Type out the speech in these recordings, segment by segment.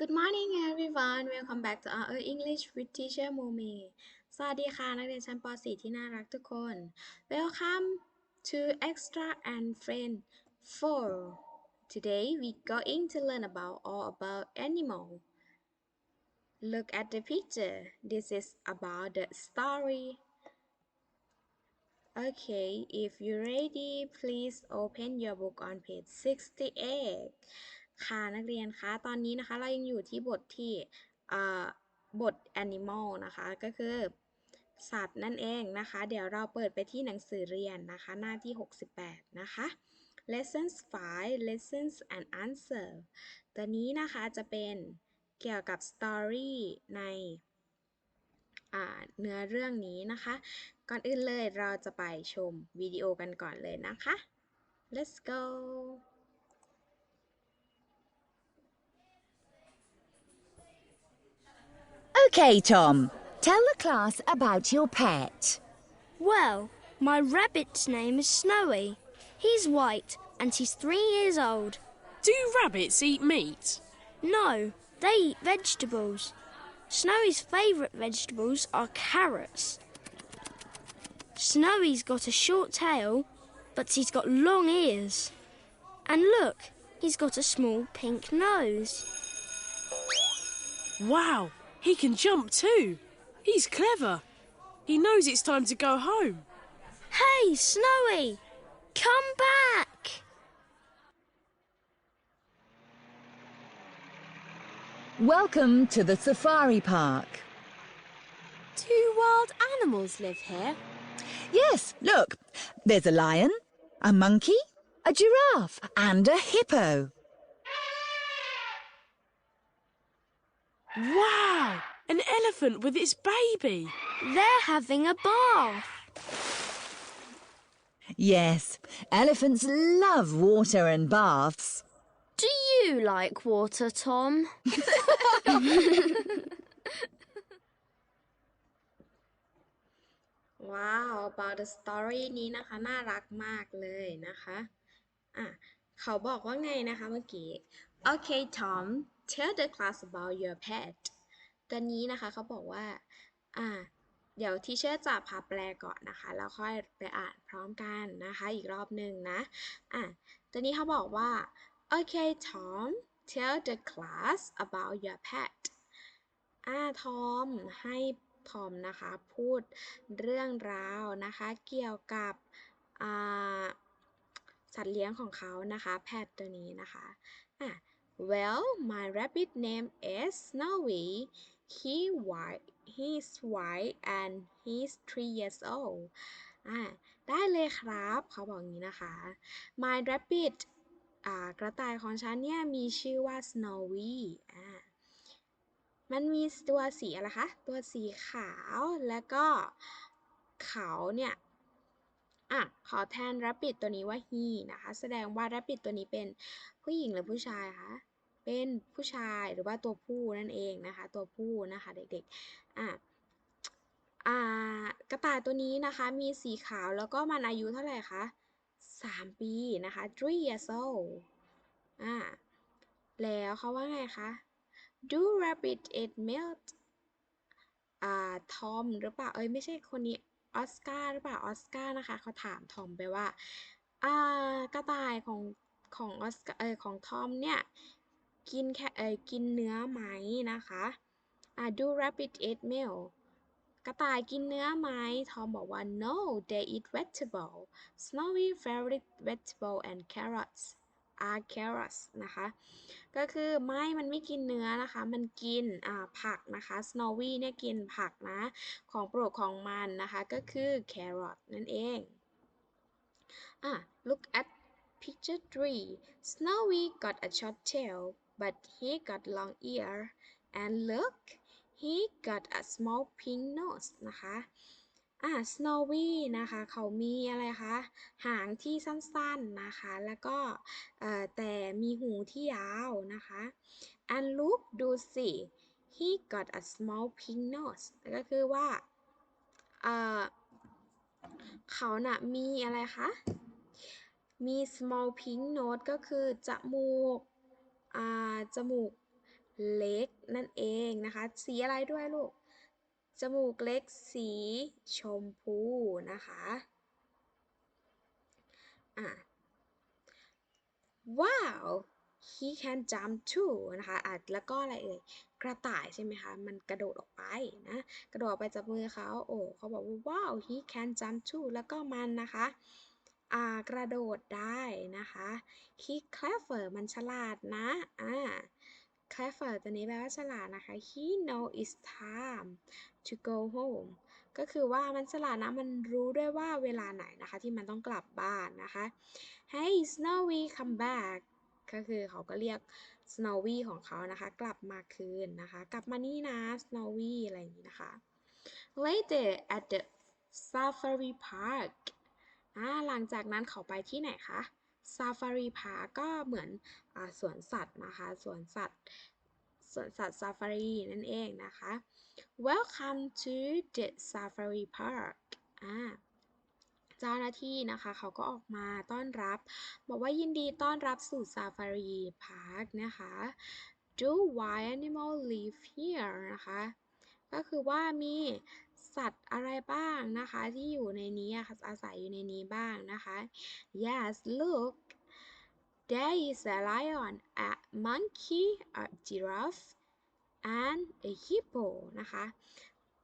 Good morning everyone Welcome back to our English with Teacher Momi สวัสดีค่ะ นักเรียนชั้นป .4 ที่น่ารักทุกคน Welcome to Extra and Friend 4 Today we going to learn about all about animal Look at the picture This is about the story Okay if you're ready please open your book on page 68 ค่ะนักเรียนคะตอนนี้นะคะเรายังอยู่ที่บทที่บท animal นะคะ ก็คือ สัตว์นั่นเองนะคะ เดี๋ยวเราเปิดไปที่หนังสือเรียนนะคะ หน้าที่ 68 นะคะ lessons 5 lessons and answer ตัวนี้นะคะจะเป็นเกี่ยวกับ story ในเนื้อเรื่องนี้นะคะ ก่อนอื่นเลยเราจะไปชมวิดีโอกันก่อนเลยนะคะ let's go Okay, Tom. Tell the class about your pet. Well, my rabbit's name is Snowy. He's white and he's three years old. Do rabbits eat meat? No, they eat vegetables. Snowy's favourite vegetables are carrots. Snowy's got a short tail, but he's got long ears. And look, he's got a small pink nose. Wow, he can jump too. He's clever. He knows it's time to go home. Hey, Snowy! Come back! Welcome to the safari park. Do wild animals live here? Yes, look. There's a lion, a monkey, a giraffe, and a hippo. Wow, an elephant with its baby. They're having a bath. Yes, elephants love water and baths. Do you like water, Tom? ว้าว about the story นี้นะคะ น่ารักมากเลยนะคะ อ่ะ เขาบอกว่าไงนะคะเมื่อกี้ Okay Tom tell the class about your pet ตัวนี้นะคะเขาบอกว่า อะเดี๋ยวทีเชอร์จะพาแปลก่อนนะคะ แล้วค่อยไปอ่านพร้อมกันนะคะ อีกรอบหนึ่งนะ อะตัวนี้เขาบอกว่า Okay Tom tell the class about your pet อ่าทอมให้ทอมนะคะ พูดเรื่องราวนะคะ เกี่ยวกับอ่าสัตว์เลี้ยงของเขานะคะ แพทตัวนี้นะคะอะ Well my rabbit name is Snowy he white he's white and he's three years old อ่าได้เลยครับเขาบอกอย่างนี้นะคะ My rabbit อ่ากระต่ายของฉันเนี่ยมีชื่อว่า Snowy อ่ามันมีตัวสีอะไรคะ ตัวสีขาวแล้วก็เขาเนี่ย อะขอแทน rabbit ตัวนี้ว่า he นะคะ แสดงว่า rabbit ตัวนี้เป็นผู้หญิงหรือผู้ชายคะเป็นผู้ชายหรือว่าตัวผู้นั่นเองนะคะ ตัวผู้นะคะเด็กๆอะอ่ากระต่ายตัวนี้นะคะมีสีขาวแล้วก็มันอายุเท่าไหร่คะ3 ปีนะคะ three years old อ่าแล้วเขาว่าไงคะ Do rabbit eat milk อ่าทอมหรือเปล่า เอ้ยไม่ใช่คนนี้ ออสการ์หรือเปล่าออสการ์นะคะเขาถามทอมไปว่าอ่ากระต่ายของของออสการ์เออของทอมเนี่ยกินแค่เอยกินเนื้อไหมนะคะอ่า Do rabbit eat milk กระต่ายกินเนื้อไหมทอมบอกว่า no they eat vegetable Snowy favorite vegetable and carrots are carrots นะคะ ก็คือไม่มันไม่กินเนื้อนะคะ มันกินผักนะคะ Snowy เนี่ยกินผักนะ ของโปรดของมันนะคะ ก็คือ carrot นั่นเองอะ look at picture 3 Snowy got a short tail but he got long ear and look he got a small pink nose นะคะ อ่า Snowy นะคะ เขามีอะไรคะ หางที่สั้นๆนะคะ แล้วก็เอ่อแต่มีหูที่ยาวนะคะ and look ดูสิ he got a small pink nose ก็คือว่าเอ่อเขาน่ะมีอะไรคะ มี small pink nose ก็คือจมูกอ่าจมูกเล็กนั่นเองนะคะ สีอะไรด้วยลูก จมูกเล็กสีชมพูนะคะอะว้าว he can jump too นะคะอะแล้วก็อะไรเอ่ย กระต่ายใช่ไหมคะ มันกระโดดออกไปนะ กระโดดออกไปจากมือเขา โอ้ เขาบอกว่าว้าว he can jump too แล้วก็มันนะคะอ่ากระโดดได้นะคะ he clever มันฉลาดนะอ่า clever ตัวนี้แปลว่าฉลาดนะคะ he know it's time to go home ก็คือว่ามันฉลาดนะ มันรู้ด้วยว่าเวลาไหนนะคะ ที่มันต้องกลับบ้านนะคะ Hey Snowy come back ก็คือเขาก็เรียก Snowy ของเขานะคะ กลับมาคืนนะคะ กลับมานี่นะ Snowy อะไรอย่างนี้นะคะ Later at the Safari Park อ่าหลังจากนั้นเขาไปที่ไหนคะ Safari Park ก็เหมือนอสวนสัตว์นะคะสวนสัตว์สวนสัตว์ Safari นั่นเองนะคะ Welcome to the Safari Park อ่าเจ้าหน้าที่นะคะเขาก็ออกมาต้อนรับ บอกว่ายินดีต้อนรับสู่ Safari Park นะคะ Do wild animal live here นะคะ ก็คือว่ามีสัตว์อะไรบ้างนะคะที่อยู่ในนี้อะค่ะอาศัยอยู่ในนี้บ้างนะคะ Yes look there is a lion a monkey a giraffe and a hippo นะคะ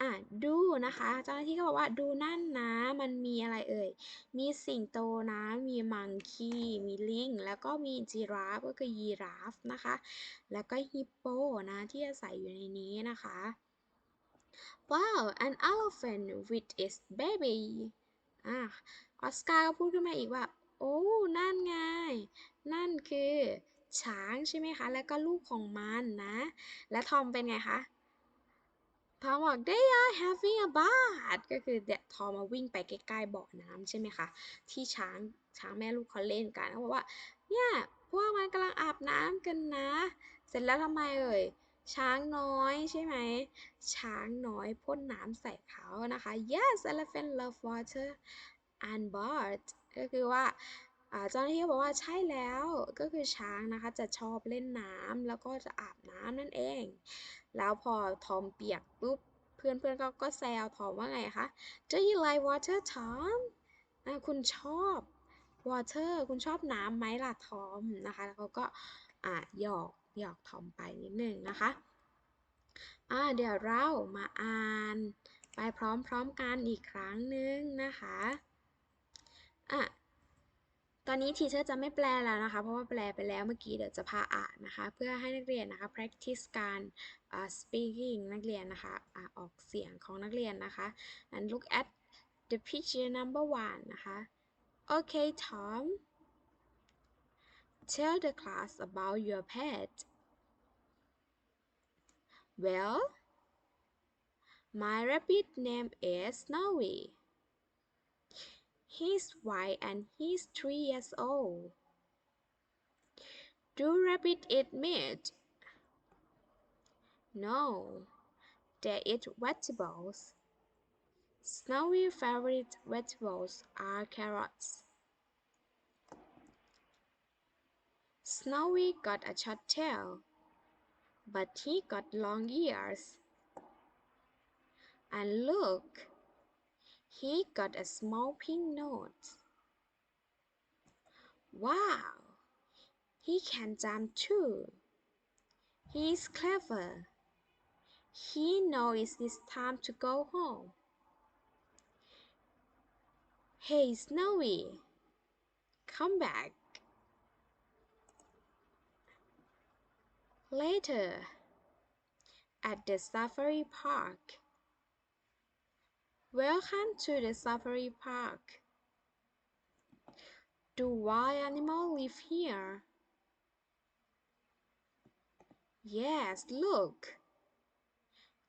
อะดูนะคะ เจ้าหน้าที่ก็บอกว่าดูนั่นนะ มันมีอะไรเอ่ย มีสิงโตนะ มีมังคีมีลิง แล้วก็มีจีราฟก็คือยีราฟนะคะ แล้วก็ฮิปโปนะที่อาศัยอยู่ในนี้นะคะ Wow an elephant with its baby อะออสการ์ก็พูดขึ้นมาอีกว่า โอ้ นั่นไง นั่นคือช้างใช่ไหมคะ แล้วก็ลูกของมันนะ และทอมเป็นไงคะ ทอมบอก they are having a bath ก็คือเดทอมมาวิ่งไปใกล้ๆบ่อน้ำใช่ไหมคะ ที่ช้างช้างแม่ลูกเขาเล่นกันเขาบอกว่า เนี่ย พวกมันกำลังอาบน้ำกันนะ เสร็จแล้วทำไมเอ่ย ช้างน้อยใช่ไหม ช้างน้อยพ่นน้ำใส่เขานะคะ yes elephant love water and bath ก็คือว่าเจ้าหน้าที่บอกว่าใช่แล้วก็คือช้างนะคะจะชอบเล่นน้ำแล้วก็จะอาบน้ำนั่นเอง แล้วพอทอมเปียกปุ๊บเพื่อนเพื่อนก็ก็แซวทอมว่าไงคะ Do you like water Tom คุณชอบ water คุณชอบน้ำไหมล่ะทอมนะคะ แล้วเขาก็อ่าหยอก หยอกทอมไปนิดหนึ่งนะคะอ่าเดี๋ยวเรามาอ่านไปพร้อมๆกันอีกครั้งหนึ่งนะคะอะตอนนี้ทีเชอร์จะไม่แปลแล้วนะคะ เพราะว่าแปลไปแล้วเมื่อกี้เดี๋ยวจะพาอ่านนะคะ เพื่อให้นักเรียนนะคะ practice การอ่า speaking นักเรียนนะคะอ่าออกเสียงของนักเรียนนะคะ and look at the picture number one นะคะ Okay Tom tell the class about your pet well my rabbit name is Snowy He's white and he's three years old. Do rabbit eat meat? No, they eat vegetables. Snowy favorite vegetables are carrots. Snowy got a short tail, but he got long ears. And look, he got a small pink nose. Wow, he can jump too. He's clever. He knows it's time to go home. Hey, Snowy, come back. Later, at the safari park, Welcome to the safari park. Do wild animals live here? Yes, look.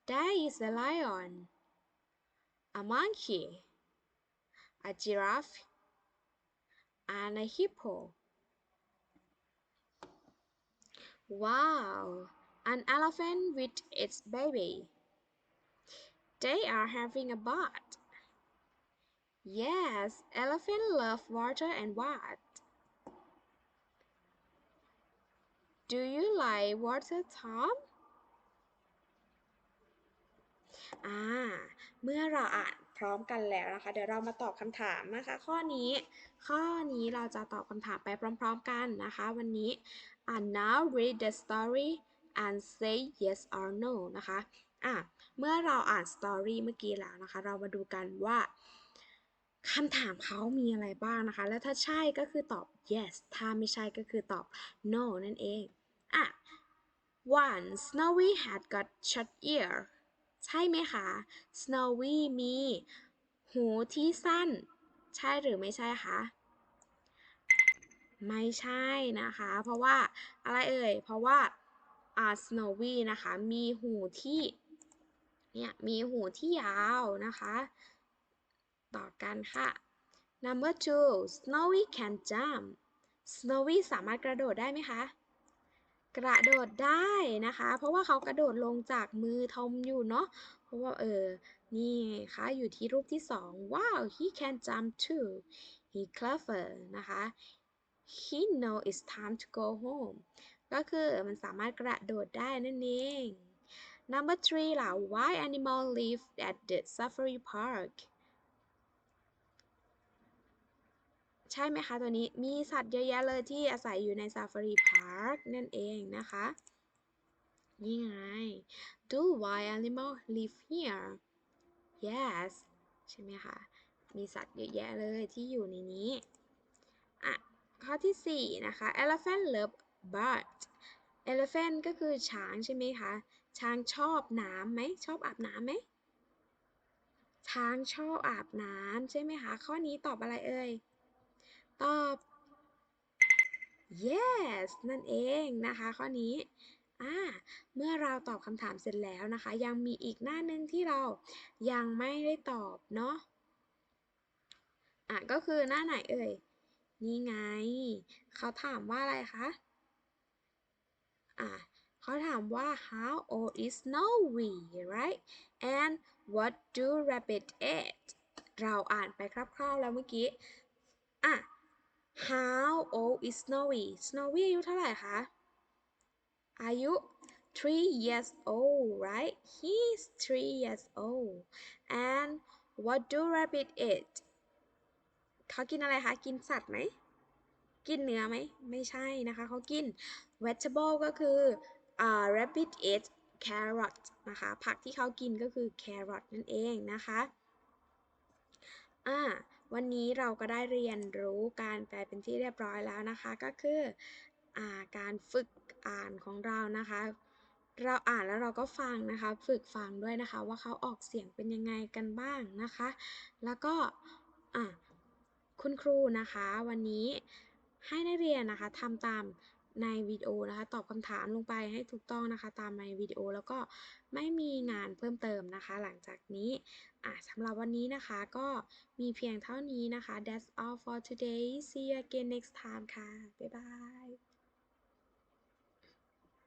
There is a lion, a monkey, a giraffe, and a hippo. Wow, an elephant with its baby. They are having a bath. Yes, elephants love water and bath. Do you like water, Tom? อ่า เมื่อเราอ่านพร้อมกันแล้วนะคะ เดี๋ยวเรามาตอบคำถามนะคะ ข้อนี้ ข้อนี้เราจะตอบคำถามไปพร้อม ๆ กันนะคะ วันนี้ อ่าน now read the story and say yes or no นะคะอะเมื่อเราอ่าน story เมื่อกี้แล้วนะคะ เรามาดูกันว่าคำถามเขามีอะไรบ้างนะคะ และถ้าใช่ก็คือตอบ yes ถ้าไม่ใช่ก็คือตอบ no นั่นเอง อะ one Snowy had got short ear ใช่ไหมคะ Snowy มี หูที่สั้น ใช่หรือไม่ใช่คะ ไม่ใช่นะคะ เพราะว่าอะไรเอ่ย เพราะว่าอ่า Snowy นะคะ มีหูที่เนี่ยมีหูที่ยาวนะคะ ต่อกันค่ะ number two Snowy can jump Snowy สามารถกระโดดได้ไหมคะ กระโดดได้นะคะ เพราะว่าเขากระโดดลงจากมือทอมอยู่เนาะ เพราะว่าเออ นี่ค่ะ อยู่ที่รูปที่สองว้าว he can jump too he clever นะคะ he know it's time to go home ก็คือมันสามารถกระโดดได้นั่นเอง number three ล่ะ why animal live at the safari park ใช่ไหมคะตัวนี้มีสัตว์เยอะแยะเลยที่อาศัยอยู่ใน Safari Park นั่นเองนะคะ นี่ไง Do wild animal live here Yes ใช่ไหมคะ มีสัตว์เยอะแยะเลยที่อยู่ในนี้ ข้อที่ 4 นะคะ Elephant love bird Elephant ก็คือช้างใช่ไหมคะ ช้างชอบน้ำไหม ชอบอาบน้ำไหม ช้างชอบอาบน้ำใช่ไหมคะ ข้อนี้ตอบอะไรเอ่ย ตอบ yes นั่นเองนะคะ ข้อนี้อ่าเมื่อเราตอบคำถามเสร็จแล้วนะคะ ยังมีอีกหน้าหนึ่งที่เรายังไม่ได้ตอบเนาะอะก็คือหน้าไหนเอ่ย นี่ไง เขาถามว่าอะไรคะ อะเขาถามว่า how old is Snowy right and what do rabbit eat เราอ่านไปคร่าวๆแล้วเมื่อกี้ อะ How old is Snowy Snowy อายุเท่าไหร่คะ อายุ three years old right he's three years old and what do rabbit eat เขากินอะไรคะ กินสัตว์ไหม กินเนื้อไหม ไม่ใช่นะคะ เขากิน vegetable ก็คืออ่า rabbit eat carrot นะคะ ผักที่เขากินก็คือ carrot นั่นเองนะคะอ่าวันนี้เราก็ได้เรียนรู้การแปลเป็นที่เรียบร้อยแล้วนะคะ ก็คืออ่าการฝึกอ่านของเรานะคะ เราอ่านแล้วเราก็ฟังนะคะ ฝึกฟังด้วยนะคะ ว่าเขาออกเสียงเป็นยังไงกันบ้างนะคะ แล้วก็อ่า คุณครูนะคะวันนี้ให้นักเรียนนะคะทำตามในวิดีโอนะคะตอบคำถามลงไปให้ถูกต้องนะคะ ตามในวิดีโอแล้วก็ไม่มีงานเพิ่มเติมนะคะ หลังจากนี้อะสำหรับวันนี้นะคะก็มีเพียงเท่านี้นะคะ That's all for today see you again next time ค่ะ บ๊ายบาย